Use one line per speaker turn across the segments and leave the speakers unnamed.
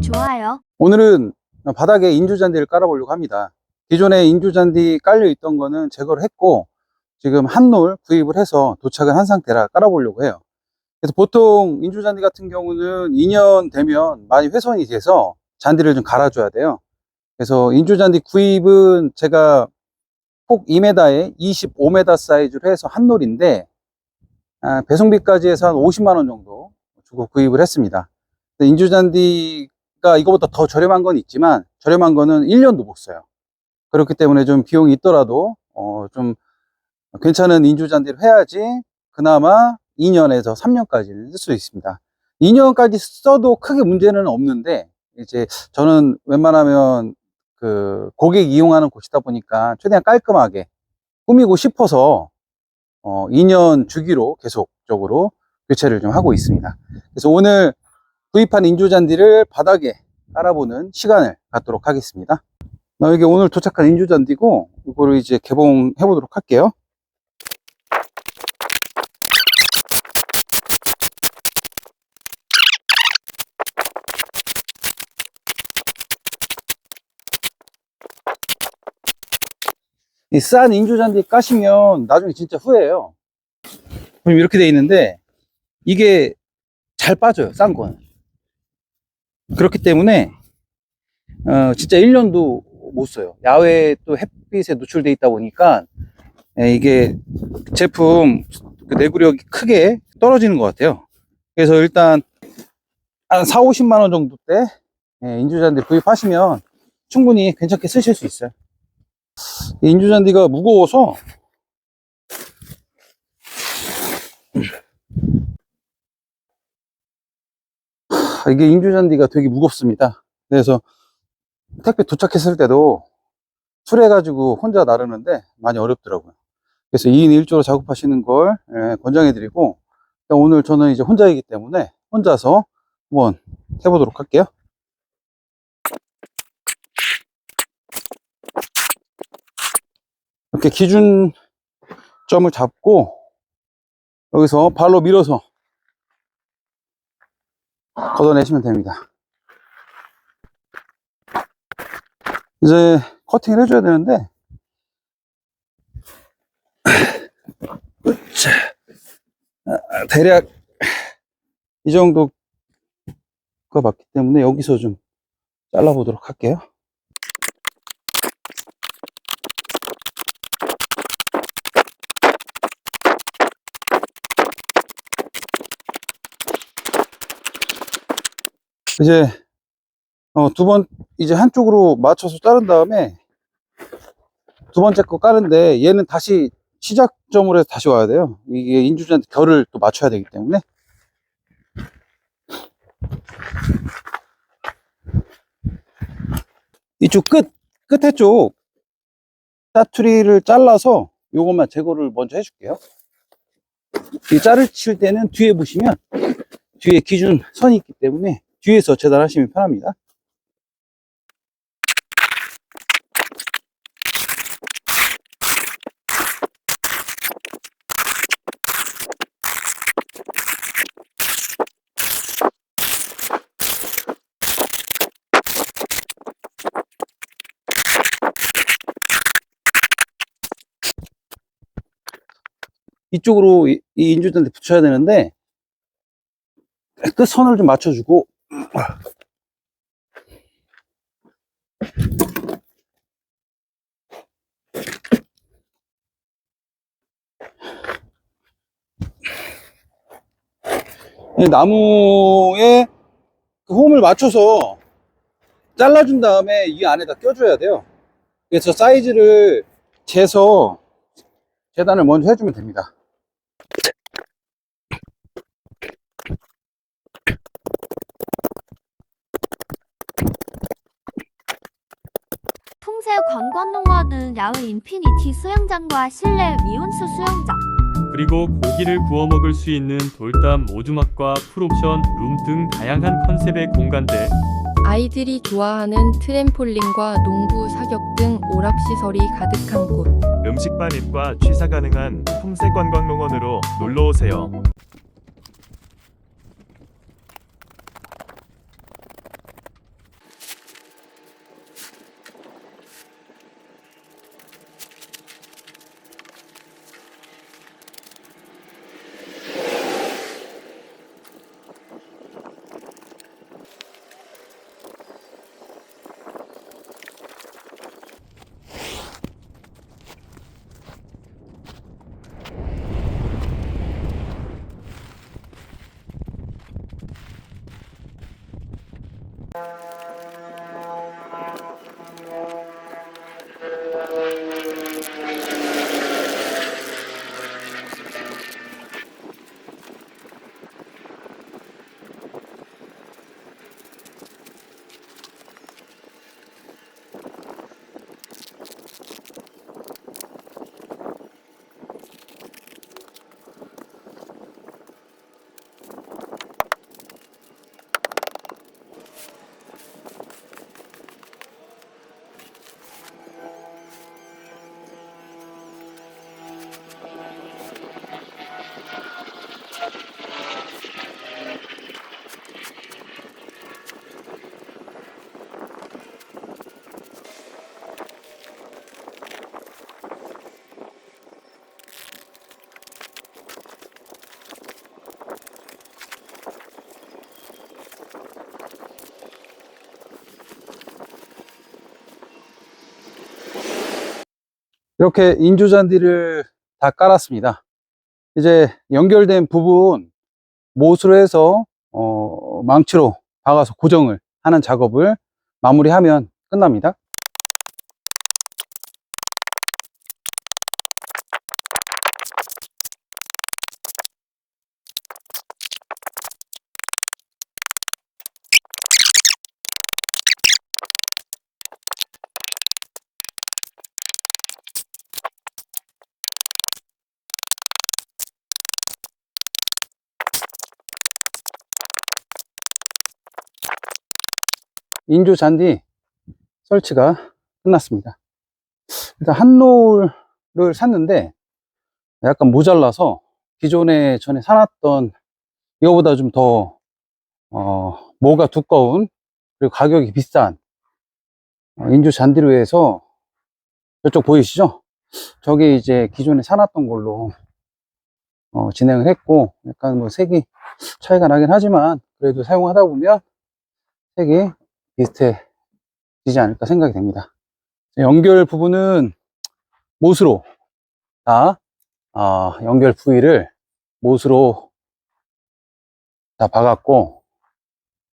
좋아요.
오늘은 바닥에 인조잔디를 깔아보려고 합니다. 기존에 인조잔디 깔려 있던 거는 제거를 했고 지금 한놀 구입을 해서 도착을 한 상태라 깔아보려고 해요. 그래서 보통 인조잔디 같은 경우는 2년 되면 많이 훼손이 돼서 잔디를 좀 갈아줘야 돼요. 그래서 인조잔디 구입은 제가 폭 2m에 25m 사이즈로 해서 한놀인데 아, 배송비까지 해서 한 50만 원 정도 주고 구입을 했습니다. 인조잔디 가 이거보다 더 저렴한 건 있지만 저렴한 거는 1년도 못 써요. 그렇기 때문에 좀 비용이 있더라도 어, 좀 괜찮은 인조잔디를 해야지 그나마 2년에서 3년까지는 쓸 수 있습니다. 2년까지 써도 크게 문제는 없는데 이제 저는 웬만하면 그 고객 이용하는 곳이다 보니까 최대한 깔끔하게 꾸미고 싶어서 어 2년 주기로 계속적으로 교체를 좀 하고 있습니다. 그래서 오늘 구입한 인조잔디를 바닥에 깔아보는 시간을 갖도록 하겠습니다. 나 이게 오늘 도착한 인조잔디고 이거를 이제 개봉해 보도록 할게요. 이 싼 인조잔디 까시면 나중에 진짜 후회해요. 그럼 이렇게 돼 있는데 이게 잘 빠져요, 싼 거는. 그렇기 때문에 어, 진짜 1년도 못 써요. 야외에 또 햇빛에 노출돼 있다 보니까 예, 이게 제품 그 내구력이 크게 떨어지는 것 같아요. 그래서 일단 한 4, 50만 원 정도 때 예, 인조잔디 구입하시면 충분히 괜찮게 쓰실 수 있어요. 이 인조잔디가 무거워서 하, 이게 인조잔디가 되게 무겁습니다. 그래서 택배 도착했을 때도 술해가지고 혼자 나르는데 많이 어렵더라고요. 그래서 2인 1조로 작업하시는 걸 예, 권장해 드리고 오늘 저는 이제 혼자이기 때문에 혼자서 한번 해보도록 할게요. 이렇게 기준점을 잡고 여기서 발로 밀어서 걷어내시면 됩니다. 이제 커팅을 해줘야 되는데. 아, 대략 이 정도가 맞기 때문에 여기서 좀 잘라보도록 할게요. 이제 어, 두 번 이제 한쪽으로 맞춰서 자른 다음에 두 번째 거 까는데 얘는 다시 시작점으로 해서 다시 와야 돼요. 이게 인주잔 결을 또 맞춰야 되기 때문에 이쪽 끝 끝에 쪽 짜투리를 잘라서 요것만 제거를 먼저 해줄게요. 이 자를 칠 때는 뒤에 보시면 뒤에 기준 선이 있기 때문에 뒤에서 재단하시면 편합니다. 이쪽으로 이, 이 인조잔디 붙여야 되는데 끝 선을 좀 맞춰주고 이 나무에 그 홈을 맞춰서 잘라준 다음에 이 안에다 껴줘야 돼요. 그래서 사이즈를 재서 재단을 먼저 해주면 됩니다.
통세 관광농원은 야외 인피니티 수영장과 실내 미온수 수영장,
그리고 고기를 구워 먹을 수 있는 돌담 오두막과 풀옵션 룸 등 다양한 컨셉의 공간들
아이들이 좋아하는 트램폴린과 농구 사격 등 오락시설이 가득한 곳.
음식 반 입과 취사 가능한 통세관광농원으로 놀러 오세요.
이렇게 인조잔디를 다 깔았습니다. 이제 연결된 부분 못으로 해서 어, 망치로 박아서 고정을 하는 작업을 마무리하면 끝납니다. 인조 잔디 설치가 끝났습니다. 일단 한 롤을 샀는데 약간 모자라서 기존에 전에 사놨던 이거보다 좀더 어, 모가 두꺼운 그리고 가격이 비싼 어, 인조 잔디로 해서 저쪽 보이시죠? 저게 이제 기존에 사놨던 걸로 어, 진행을 했고 약간 뭐 색이 차이가 나긴 하지만 그래도 사용하다 보면 색이 비슷해지지 않을까 생각이 됩니다. 연결 부분은 못으로 다 아, 연결 부위를 못으로 다 박았고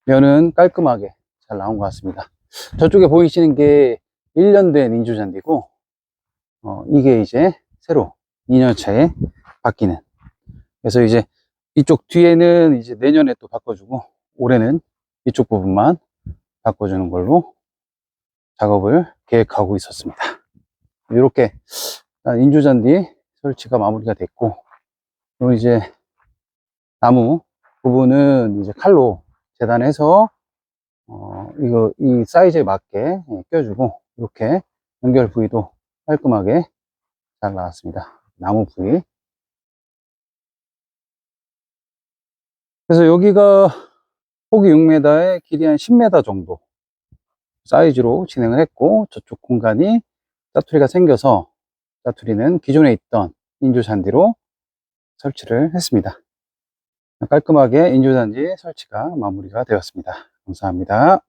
면은 깔끔하게 잘 나온 것 같습니다. 저쪽에 보이시는 게 1년 된 인조잔디고 어, 이게 이제 새로 2년 차에 바뀌는 그래서 이제 이쪽 뒤에는 이제 내년에 또 바꿔주고 올해는 이쪽 부분만 바꿔주는 걸로 작업을 계획하고 있었습니다. 이렇게 인조잔디 설치가 마무리가 됐고, 그리고 이제 나무 부분은 이제 칼로 재단해서 어, 이거 이 사이즈에 맞게 예, 껴주고 이렇게 연결 부위도 깔끔하게 잘 나왔습니다. 나무 부위. 그래서 여기가 폭이 6m에 길이 한 10m 정도 사이즈로 진행을 했고 저쪽 공간이 짜투리가 생겨서 짜투리는 기존에 있던 인조잔디로 설치를 했습니다. 깔끔하게 인조잔디 설치가 마무리가 되었습니다. 감사합니다.